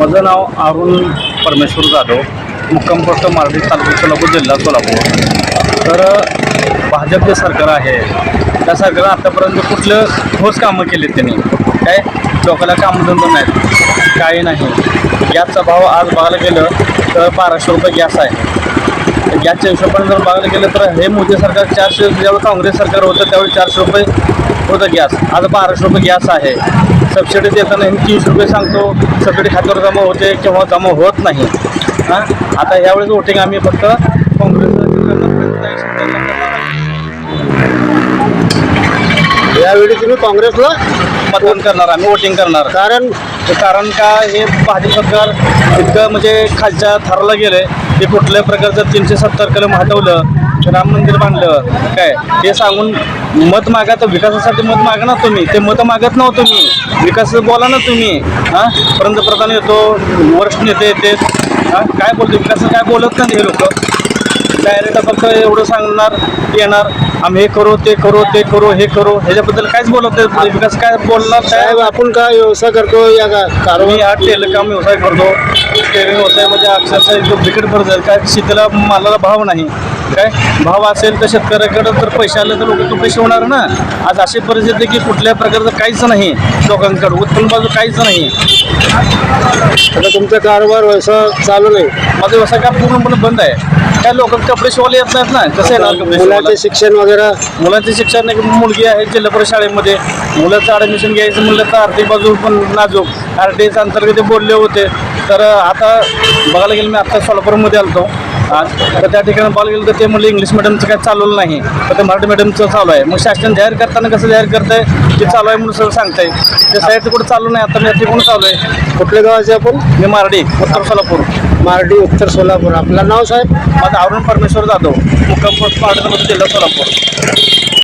माझं नाव अरुण परमेश्वर जाधव मुक्काम पोस्ट मार्डी तालुका सोलापूर जिल्हा सोलापूर. तर भाजप जे सरकार आहे त्या सरकारनं आत्तापर्यंत कुठलं ठोस कामं केली त्यांनी काय? लोकांना कामधंदा नाहीत काही नाही. गॅसचा भाव आज बघायला गेलं तर बाराशे रुपये गॅस आहे. गॅसच्या हिशोबाने जर बघायला गेलं तर हे मोदी सरकार चारशे ज्यावेळी काँग्रेस सरकार होतं त्यावेळी चारशे रुपये होतं गॅस. आज बाराशे रुपये गॅस आहे. सबसिडी देताना हे तीनशे रुपये सांगतो. सबसिडी खात्यावर जमा होते किंवा जमा होत नाही. हां? आता यावेळेस वोटिंग आम्ही फक्त काँग्रेस यावेळी तुम्ही काँग्रेसला मतदान करणार आम्ही वोटिंग करणार. कारण कारण का हे भाजप सरकार इतकं म्हणजे खालच्या थराला गेलं. ते कुठल्या प्रकारचं तीनशे सत्तर कलम हटवलं राम मंदिर बांधलं काय? हे सांगून मत मागा तर विकासासाठी मत मागा ना तुम्ही. ते मत मागत नव्हतं तुम्ही विकास बोला ना तुम्ही. हां? पंतप्रधान येतो वरिष्ठ नेते येते. हां? काय बोलतो? विकास काय बोलत नाही हे लोक. डायरेक्ट फक्त एवढं सांगणार येणार आम्ही हे करू ते करू ते करू हे करू ह्याच्याबद्दल काहीच बोलत नाही विकास काय बोलणार काय साहेब आपण काय व्यवसाय करतो या का मी कारवाई हा टेलकाम व्यवसाय करतो. टेलर व्यवसायामध्ये अक्षरशः एकदम बिकट भर जाईल. काय शेतीला मालाला भाव नाही. काय भाव असेल तर शेतकऱ्याकडे तर पैसे आले तर लोक तो पैसे होणार ना? आज अशी परिस्थिती की कुठल्या प्रकारचं काहीच नाही लोकांकडे उत्पन्न बाजू काहीच नाही. आता तुमचा कारभार व्यवसाय चालू नाही. माझा व्यवसाय काय पूर्णपणे बंद आहे. काय लोक कपडे शिवायला येत नाहीत ना? कसं येणार कपडे शिवायला? मुलाचे शिक्षण वगैरे? मुलांचे शिक्षण एक मुलगी आहे जिल्हा परिषद शाळेमध्ये. मुलाचं ॲडमिशन घ्यायचं म्हणलं तर आर्थिक बाजू पण नाजूक. आर टी एस अंतर्गत ते बोलले होते. तर आता बघायला गेलं मी आत्ता सोलापूरमध्ये आलतो. आज तर त्या ठिकाणी बघायला गेलं तर ते म्हणलं इंग्लिश मिडियमचं काय चालवलं नाही. तर ते मराठी मिडियमचं चालू आहे. मग शासन जाहीर करताना कसं जाहीर करतंय? ते चालू आहे म्हणून सगळं सांगताय. ते साईडचं कुठं चालू नाही आता मी तिकडून चालू आहे. कुठल्या गावाचे आपण? मी मारडी उत्तर सोलापूर. मार्डी उत्तर सोलापूर. आपलं नाव साहेब? माझं अरुण परमेश्वर जाधव. मुक्काम पाटण जिल्हा सोलापूर.